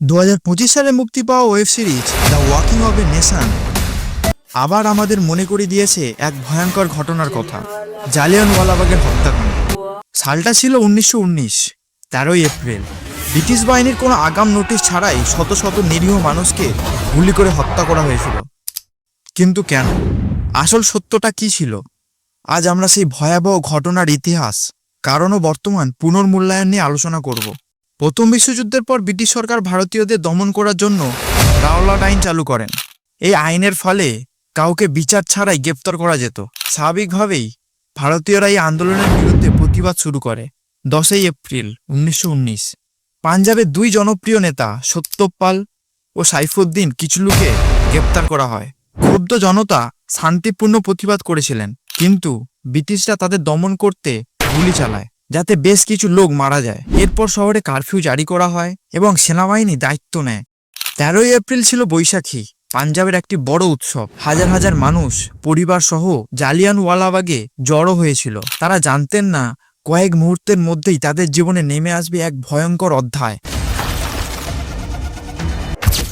দু হাজার পঁচিশ সালে মুক্তি পাওয়া web series the walking of a nation. আবার আমাদের মনে করে দিয়েছে এক ভয়ঙ্কর ঘটনার কথা। জালিয়ানওয়ালাবাগের হত্যাকাণ্ড। সালটা ছিল উনিশশো উনিশ, তেরোই এপ্রিল। ব্রিটিশ বাহিনীর কোনো আগাম নোটিশ ছাড়াই শত শত নিরীহ মানুষকে গুলি করে হত্যা করা হয়েছিল। কিন্তু কেন? আসল সত্যটা কি ছিল? আজ আমরা সেই ভয়াবহ ঘটনার ইতিহাস কারণ ও বর্তমান পুনর্মূল্যায়ন নিয়ে আলোচনা করব। প্রথম বিশ্বযুদ্ধের পর ব্রিটিশ সরকার ভারতীয়দের দমন করার জন্য রাওলাট আইন চালু করেন। এই আইনের ফলে কাউকে বিচার ছাড়াই গ্রেপ্তার করা যেত। স্বাভাবিকভাবেই ভারতীয়রা এই আন্দোলনের বিরুদ্ধে প্রতিবাদ শুরু করে। দশই এপ্রিল, উনিশশো উনিশ। পাঞ্জাবের দুই জনপ্রিয় নেতা সত্যপাল ও সাইফুদ্দিন কিচলুকে গ্রেপ্তার করা হয়। ক্ষুব্ধ জনতা শান্তিপূর্ণ প্রতিবাদ করেছিলেন, কিন্তু ব্রিটিশরা তাদের দমন করতে গুলি চালায়। যাতে বেশ কিছু লোক মারা যায়। এরপর শহরে কারফিউ জারি করা হয় এবং সেনাবাহিনী দায়িত্ব নেয়। তেরোই এপ্রিল ছিল বৈশাখী, পাঞ্জাবের একটি বড় উৎসব। হাজার হাজার মানুষ পরিবার সহ জালিয়ানওয়ালাবাগে জড়ো হয়েছিল। তারা জানতেন না, কয়েক মুহূর্তের মধ্যেই তাদের জীবনে নেমে আসবে এক ভয়ঙ্কর অধ্যায়।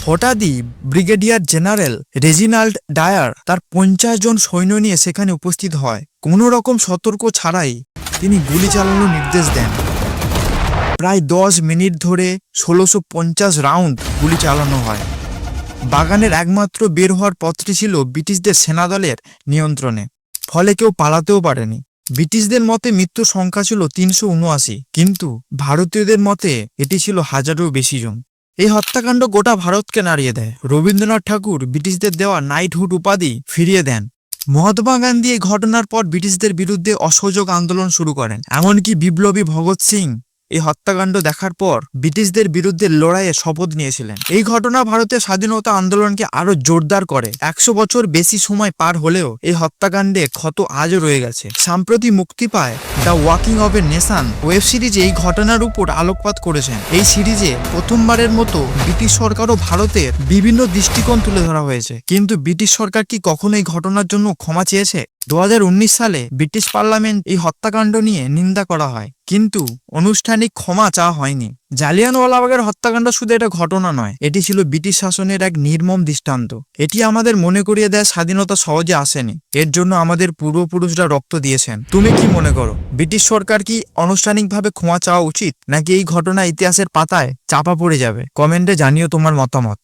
হঠাৎই ব্রিগেডিয়ার জেনারেল রেজিনাল্ড ডায়ার তার পঞ্চাশ জন সৈন্য নিয়ে সেখানে উপস্থিত হয়। কোনো রকম সতর্ক ছাড়াই তিনি গুলি চালানোর নির্দেশ দেন। প্রায় দশ মিনিট ধরে ষোলোশো পঞ্চাশ রাউন্ড গুলি চালানো হয়। বাগানের একমাত্র বের হওয়ার পথটি ছিল ব্রিটিশদের সেনাদলের নিয়ন্ত্রণে। ফলে কেউ পালাতেও পারেনি। ব্রিটিশদের মতে মৃত্যুর সংখ্যা ছিল তিনশো উনআশি, কিন্তু ভারতীয়দের মতে এটি ছিল হাজারও বেশি জন। এই হত্যাকাণ্ড গোটা ভারতকে নাড়িয়ে দেয়। রবীন্দ্রনাথ ঠাকুর ব্রিটিশদের দেওয়া নাইটহুড উপাধি ফিরিয়ে দেন। মহাত্মা গান্ধী এই ঘটনার পর ব্রিটিশদের বিরুদ্ধে অসহযোগ আন্দোলন শুরু করেন, এমনকি বিপ্লবী ভগৎ সিং। এই হত্যাকাণ্ড দেখার পর ব্রিটিশদের বিরুদ্ধে লড়াইয়ে শপথ নিয়েছিলেন। এই ঘটনা ভারতের স্বাধীনতা আন্দোলনকে আরও জোরদার করে। একশো বছর বেশি সময় পার হলেও এই হত্যাকাণ্ডে ক্ষত আজও রয়ে গেছে। সম্প্রতি মুক্তি পায় the walking of a nation web সিরিজে এই ঘটনার উপর আলোকপাত করেছেন। এই সিরিজে প্রথমবারের মতো ব্রিটিশ সরকার ও ভারতের বিভিন্ন দৃষ্টিকোণ তুলে ধরা হয়েছে। কিন্তু ব্রিটিশ সরকার কি কখনো এই ঘটনার জন্য ক্ষমা চেয়েছে? দু হাজার উনিশ সালে ব্রিটিশ পার্লামেন্ট এই হত্যাকাণ্ড নিয়ে নিন্দা করা হয়। কিন্তু অনুষ্ঠানিক ক্ষমা চাওয়া হয়নি। জালিয়ানওয়ালাবাগের হত্যাকাণ্ড শুধু এটা ঘটনা নয়, এটি ছিল ব্রিটিশ শাসনের এক নির্মম দৃষ্টান্ত। এটি আমাদের মনে করিয়ে দেয় স্বাধীনতা সহজে আসেনি। এর জন্য আমাদের পূর্বপুরুষরা রক্ত দিয়েছেন। তুমি কি মনে করো, ব্রিটিশ সরকার কি আনুষ্ঠানিকভাবে ক্ষমা চাওয়া উচিত, নাকি এই ঘটনা ইতিহাসের পাতায় চাপা পড়ে যাবে? কমেন্টে জানিও তোমার মতামত।